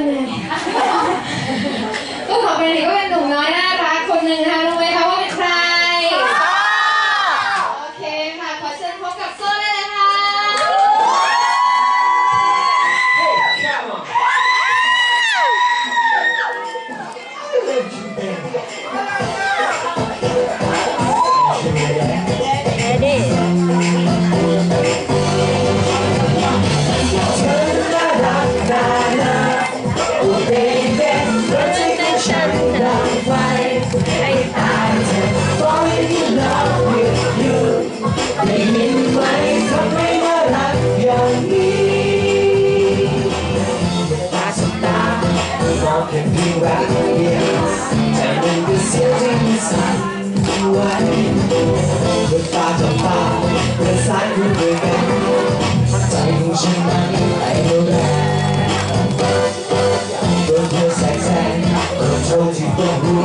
ยเนื่ยก็ขอเป็นอีกก็เป็นหนุ่มน้อยน่ารักคนหนึ่งนะคะรู้ไหมคะว่า จะตายเพื่อสายคุณด้วยกันใจของฉันนั้นไหลแรงอยากโดนเธอแสงแสงเออเท่าที่ต้องรู้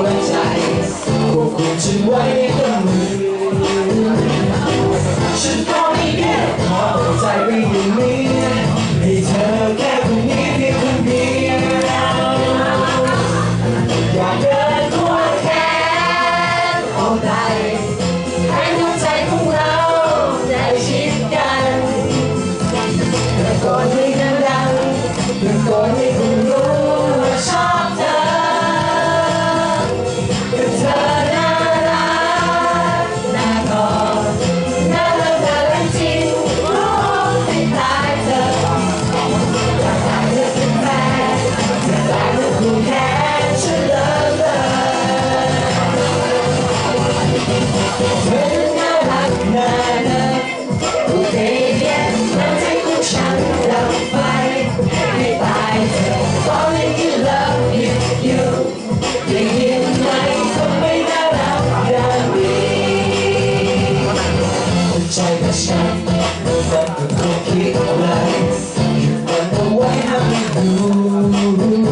side by side Move the blinking lights You wonder why I'm blue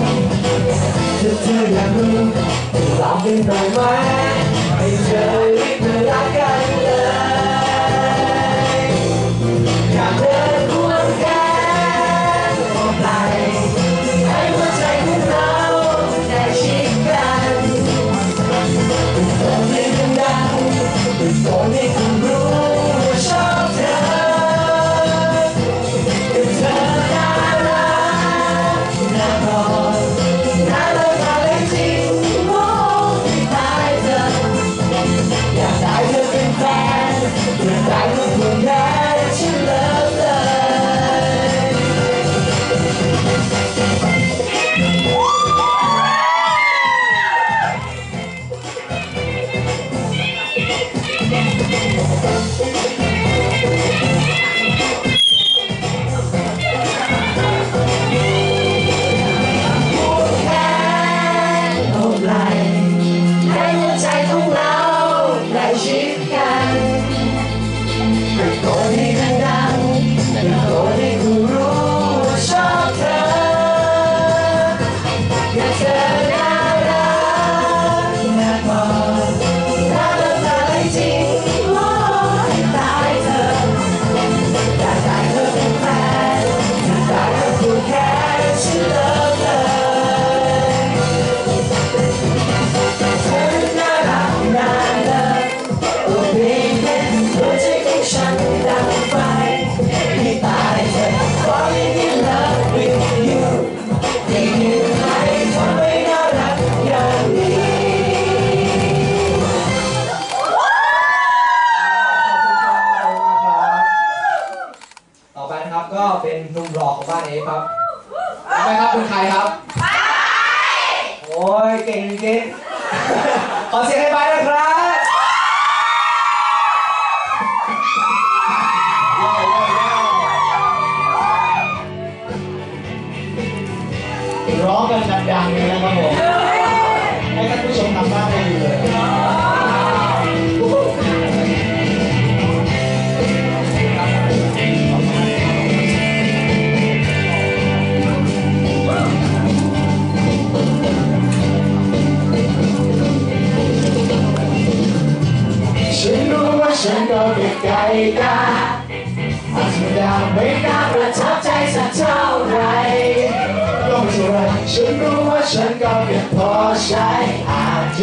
The day I loving my mind 在同ข来งเก็เป็นหนุ่มหล่อของบ้านเอฟครับรู้ไหมครับคุณไทยครับ โอ้ยเก่งจริงๆขอเสียงให้ไปด้วยครับร้องกันดังๆเลยนะ กาอย่างไม่น่าประทับใจสักเท่าไรก็ไม่เท่าไรฉันรู้ว่าฉันก็เพียงพอใช้